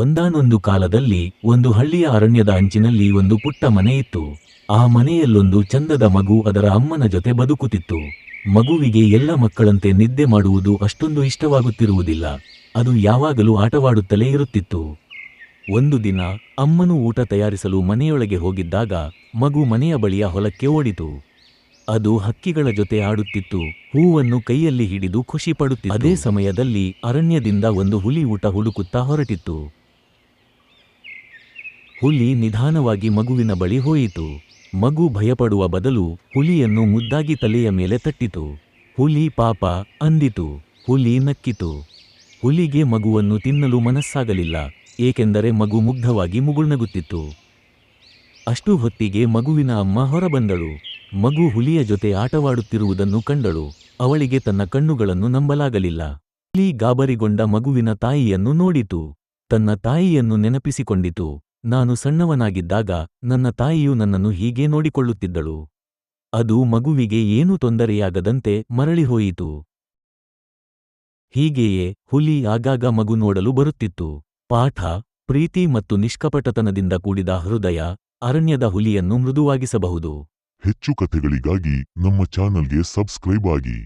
ಒಂದಾನೊಂದು ಕಾಲದಲ್ಲಿ ಒಂದು ಹಳ್ಳಿಯ ಅರಣ್ಯದ ಅಂಚಿನಲ್ಲಿ ಒಂದು ಪುಟ್ಟ ಮನೆಯಿತ್ತು ಆ ಮನೆಯಲ್ಲೊಂದು ಚಂದದ ಮಗು ಅದರ ಅಮ್ಮನ ಜೊತೆ ಬದುಕುತ್ತಿತ್ತು. ಮಗುವಿಗೆ ಎಲ್ಲ ಮಕ್ಕಳಂತೆ ನಿದ್ದೆ ಮಾಡುವುದು ಅಷ್ಟೊಂದು ಇಷ್ಟವಾಗುತ್ತಿರುವುದಿಲ್ಲ. ಅದು ಯಾವಾಗಲೂ ಆಟವಾಡುತ್ತಲೇ ಇರುತ್ತಿತ್ತು. ಒಂದು ದಿನ ಅಮ್ಮನು ಊಟ ತಯಾರಿಸಲು ಮನೆಯೊಳಗೆ ಹೋಗಿದ್ದಾಗ ಮಗು ಮನೆಯ ಬಳಿಯ ಹೊಲಕ್ಕೆ ಓಡಿತು. ಅದು ಹಕ್ಕಿಗಳ ಜೊತೆ ಆಡುತ್ತಿತ್ತು. ಹೂವನ್ನು ಕೈಯಲ್ಲಿ ಹಿಡಿದು ಖುಷಿ ಪಡುತ್ತಿತ್ತು. ಅದೇ ಸಮಯದಲ್ಲಿ ಅರಣ್ಯದಿಂದ ಒಂದು ಹುಲಿ ಊಟ ಹುಡುಕುತ್ತಾ ಹೊರಟಿತ್ತು. ಹುಲಿ ನಿಧಾನವಾಗಿ ಮಗುವಿನ ಬಳಿ ಹೋಯಿತು. ಮಗು ಭಯಪಡುವ ಬದಲು ಹುಲಿಯನ್ನು ಮುದ್ದಾಗಿ ತಲೆಯ ಮೇಲೆ ತಟ್ಟಿತು. ಹುಲಿ ಪಾಪ ಅಂದಿತು. ಹುಲಿ ನಕ್ಕಿತು. ಹುಲಿಗೆ ಮಗುವನ್ನು ತಿನ್ನಲು ಮನಸ್ಸಾಗಲಿಲ್ಲ. ಏಕೆಂದರೆ ಮಗು ಮುಗ್ಧವಾಗಿ ಮುಗುಳ್ನಗುತ್ತಿತ್ತು. ಅಷ್ಟು ಹೊತ್ತಿಗೆ ಮಗುವಿನ ಅಮ್ಮ ಹೊರಬಂದಳು. ಮಗು ಹುಲಿಯ ಜೊತೆ ಆಟವಾಡುತ್ತಿರುವುದನ್ನು ಕಂಡಳು. ಅವಳಿಗೆ ತನ್ನ ಕಣ್ಣುಗಳನ್ನು ನಂಬಲಾಗಲಿಲ್ಲ. ಹುಲಿ ಗಾಬರಿಗೊಂಡ ಮಗುವಿನ ತಾಯಿಯನ್ನು ನೋಡಿತು. ತನ್ನ ತಾಯಿಯನ್ನು ನೆನಪಿಸಿಕೊಂಡಿತು. ನಾನು ಸಣ್ಣವನಾಗಿದ್ದಾಗ ನನ್ನ ತಾಯಿಯು ನನ್ನನ್ನು ಹೀಗೆ ನೋಡಿಕೊಳ್ಳುತ್ತಿದ್ದಳು. ಅದು ಮಗುವಿಗೆ ಏನೂ ತೊಂದರೆಯಾಗದಂತೆ ಮರಳಿಹೋಯಿತು ಹೀಗೆಯೇ ಹುಲಿ ಆಗಾಗ ಮಗು ನೋಡಲು ಬರುತ್ತಿತ್ತು. ಪಾಠ, ಪ್ರೀತಿ ಮತ್ತು ನಿಷ್ಕಪಟತನದಿಂದ ಕೂಡಿದ ಹೃದಯ ಅರಣ್ಯದ ಹುಲಿಯನ್ನು ಮೃದುವಾಗಿಸಬಹುದು. ಹೆಚ್ಚು ಕಥೆಗಳಿಗಾಗಿ ನಮ್ಮ ಚಾನಲ್ಗೆ ಸಬ್ಸ್ಕ್ರೈಬ್ ಆಗಿ.